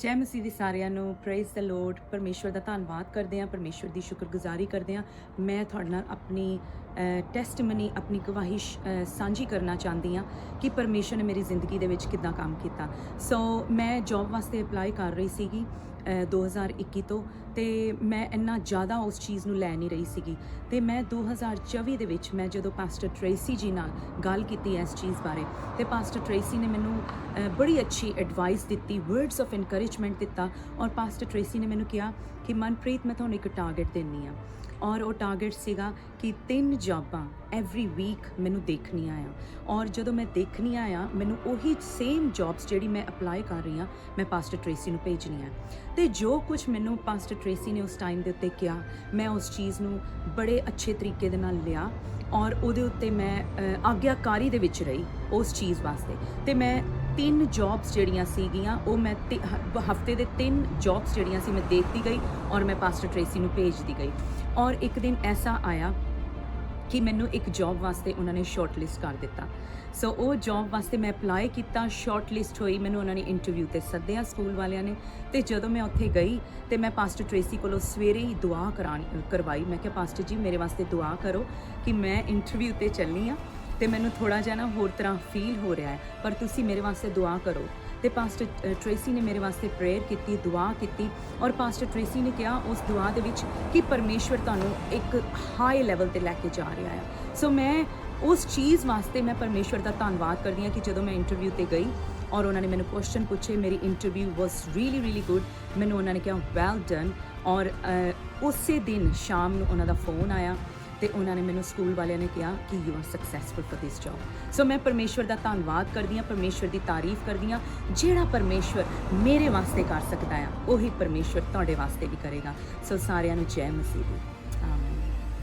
ਜੈ ਮਸੀਹ ਦੀ ਸਾਰਿਆਂ ਨੂੰ ਪ੍ਰੇਜ਼ ਦ ਲੋਰਡ ਪਰਮੇਸ਼ਵਰ ਦਾ ਧੰਨਵਾਦ ਕਰਦੇ ਹਾਂ ਪਰਮੇਸ਼ਵਰ ਦੀ ਸ਼ੁਕਰਗੁਜ਼ਾਰੀ ਕਰਦੇ ਹਾਂ। ਮੈਂ ਤੁਹਾਡੇ ਨਾਲ ਆਪਣੀ ਟੈਸਟਮਨੀ ਆਪਣੀ ਗਵਾਹੀ ਸਾਂਝੀ ਕਰਨਾ ਚਾਹੁੰਦੀ ਹਾਂ ਕਿ ਪਰਮੇਸ਼ਵਰ ਨੇ ਮੇਰੀ ਜ਼ਿੰਦਗੀ ਦੇ ਵਿੱਚ ਕਿੱਦਾਂ ਕੰਮ ਕੀਤਾ। ਸੋ ਮੈਂ ਜੌਬ ਵਾਸਤੇ ਅਪਲਾਈ ਕਰ ਰਹੀ ਸੀਗੀ ਅ, 2021 ਤੋਂ। ਤੇ ਮੈਂ ਇੰਨਾ ਜ਼ਿਆਦਾ ਉਸ ਚੀਜ਼ ਨੂੰ ਲੈ ਨਹੀਂ ਰਹੀ ਸੀਗੀ। ਤੇ ਮੈਂ 2024 ਦੇ ਵਿੱਚ ਮੈਂ ਜਦੋਂ ਪਾਸਟਰ ਟ੍ਰੇਸੀ ਜੀ ਨਾਲ ਗੱਲ ਕੀਤੀ ਇਸ ਚੀਜ਼ ਬਾਰੇ, ਤੇ ਪਾਸਟਰ ਟ੍ਰੇਸੀ ਨੇ ਮੈਨੂੰ ਬੜੀ ਅੱਛੀ ਐਡਵਾਈਸ ਦਿੱਤੀ ਵਰਡਸ ਆਫ ਇਨਕਰੇਜਮੈਂਟ ਦਿੱਤਾ ਔਰ ਪਾਸਟਰ ਟ੍ਰੇਸੀ ਨੇ ਮੈਨੂੰ ਕਿਹਾ ਕਿ, ਮਨਪ੍ਰੀਤ, ਮੈਂ ਤੁਹਾਨੂੰ ਇੱਕ ਟਾਰਗੇਟ ਦਿੰਨੀ ਆ ਔਰ ਉਹ ਟਾਰਗੇਟ ਸੀਗਾ ਕਿ ਤਿੰਨ ਜੌਬਾਂ ਐਵਰੀ ਵੀਕ ਮੈਨੂੰ ਦੇਖਣੀਆਂ ਆ ਔਰ ਜਦੋਂ ਮੈਂ ਦੇਖਣੀਆਂ ਆ ਮੈਨੂੰ ਉਹੀ ਸੇਮ ਜੌਬਸ ਜਿਹੜੀ ਮੈਂ ਅਪਲਾਈ ਕਰ ਰਹੀ ਆ ਮੈਂ ਪਾਸਟਰ ਟ੍ਰੇਸੀ ਨੂੰ ਭੇਜਣੀ ਆ ਤੇ ਜੋ ਕੁਝ ਮੈਨੂੰ ਪਾਸਟਰ ਟ੍ਰੇਸੀ ਨੇ ਉਸ ਟਾਈਮ ਦੇ ਉੱਤੇ ਕਿਹਾ, ਮੈਂ ਉਸ ਚੀਜ਼ ਨੂੰ ਬੜੇ ਅੱਛੇ ਤਰੀਕੇ ਦੇ ਨਾਲ ਲਿਆ ਔਰ ਉਹਦੇ ਉੱਤੇ ਮੈਂ ਆਗਿਆਕਾਰੀ ਦੇ ਵਿੱਚ ਰਹੀ ਉਸ ਚੀਜ਼ ਵਾਸਤੇ। ਤੇ ਮੈਂ ਤਿੰਨ ਜੌਬਸ ਜਿਹੜੀਆਂ ਸੀਗੀਆਂ, ਉਹ ਮੈਂ ਹਫ਼ਤੇ ਦੇ ਤਿੰਨ ਜੌਬਸ ਜਿਹੜੀਆਂ ਸੀ, ਮੈਂ ਦੇਖਦੀ ਗਈ ਔਰ ਮੈਂ ਪਾਸਟਰ ਟ੍ਰੇਸੀ ਨੂੰ ਭੇਜਦੀ ਗਈ। ਔਰ ਇੱਕ ਦਿਨ ਐਸਾ ਆਇਆ ਕਿ ਮੈਨੂੰ ਇੱਕ ਜੌਬ ਵਾਸਤੇ ਉਹਨਾਂ ਨੇ ਸ਼ਾਰਟ ਲਿਸਟ ਕਰ ਦਿੱਤਾ। ਸੋ ਉਹ ਜੌਬ ਵਾਸਤੇ ਮੈਂ ਅਪਲਾਈ ਕੀਤਾ ਸ਼ਾਰਟ ਹੋਈ, ਮੈਨੂੰ ਉਹਨਾਂ ਨੇ ਇੰਟਰਵਿਊ ਤੇ ਸੱਦਿਆ ਸਕੂਲ ਵਾਲਿਆਂ ਨੇ ਤੇ ਜਦੋਂ ਮੈਂ ਉੱਥੇ ਗਈ ਤੇ ਮੈਂ ਪਾਸਟਰ ਟ੍ਰੇਸੀ ਕੋਲੋਂ ਸਵੇਰੇ ਹੀ ਦੁਆ ਕਰਾਣੀ ਕਰਵਾਈ। ਮੈਂ ਕਿਹਾ ਪਾਸਟਰ ਜੀ, ਮੇਰੇ ਵਾਸਤੇ ਦੁਆ ਕਰੋ ਕਿ ਮੈਂ ਇੰਟਰਵਿਊ ਤੇ ਚੱਲਨੀ ਆ ਤੇ ਮੈਨੂੰ ਥੋੜਾ ਜਿਹਾ ਨਾ ਹੋਰ ਤਰ੍ਹਾਂ ਫੀਲ ਹੋ ਰਿਹਾ ਹੈ, ਪਰ ਤੁਸੀਂ ਮੇਰੇ ਵਾਸਤੇ ਦੁਆ ਕਰੋ। ਤੇ ਪਾਸਟਰ ਅ, ਟ੍ਰੇਸੀ ਨੇ ਮੇਰੇ ਵਾਸਤੇ ਪ੍ਰੇਅਰ ਕੀਤੀ ਦੁਆ ਕੀਤੀ ਔਰ ਪਾਸਟਰ ਟ੍ਰੇਸੀ ਨੇ ਕਿਹਾ ਉਸ ਦੁਆ ਦੇ ਵਿੱਚ ਕਿ ਪਰਮੇਸ਼ਵਰ ਤੁਹਾਨੂੰ ਇੱਕ ਹਾਈ ਲੈਵਲ ਤੇ ਲੈ ਕੇ ਜਾ ਰਿਹਾ ਹੈ ਸੋ ਮੈਂ ਉਸ ਚੀਜ਼ ਵਾਸਤੇ ਮੈਂ ਪਰਮੇਸ਼ਵਰ ਦਾ ਧੰਨਵਾਦ ਕਰਦੀ ਹਾਂ ਕਿ ਜਦੋਂ ਮੈਂ ਇੰਟਰਵਿਊ ਤੇ ਗਈ ਔਰ ਉਹਨਾਂ ਨੇ ਮੈਨੂੰ ਕੁਐਸਚਨ ਪੁੱਛੇ ਮੇਰੀ interview was really really good ਮੈਨੂੰ ਉਹਨਾਂ ਨੇ ਕਿਹਾ ਵੈਲ ਡਨ ਔਰ ਉਸੇ ਦਿਨ ਸ਼ਾਮ ਨੂੰ ਉਹਨਾਂ ਦਾ ਫੋਨ ਆਇਆ ਤੇ ਉਹਨਾਂ ਨੇ ਮੈਨੂੰ ਸਕੂਲ ਵਾਲਿਆਂ ਨੇ ਕਿਹਾ ਕਿ you are successful for this job so ਮੈਂ ਪਰਮੇਸ਼ਵਰ ਦਾ ਧੰਨਵਾਦ ਕਰਦੀ ਹਾਂ, ਪਰਮੇਸ਼ਵਰ ਦੀ ਤਾਰੀਫ ਕਰਦੀ ਹਾਂ, ਜਿਹੜਾ ਪਰਮੇਸ਼ਵਰ ਮੇਰੇ ਵਾਸਤੇ ਕਰ ਸਕਦਾ ਆ, ਉਹੀ ਪਰਮੇਸ਼ਵਰ ਤੁਹਾਡੇ ਵਾਸਤੇ ਵੀ ਕਰੇਗਾ। ਸੋ ਸਾਰਿਆਂ ਨੂੰ ਜੈ ਮਸੀਹ ਦੀ।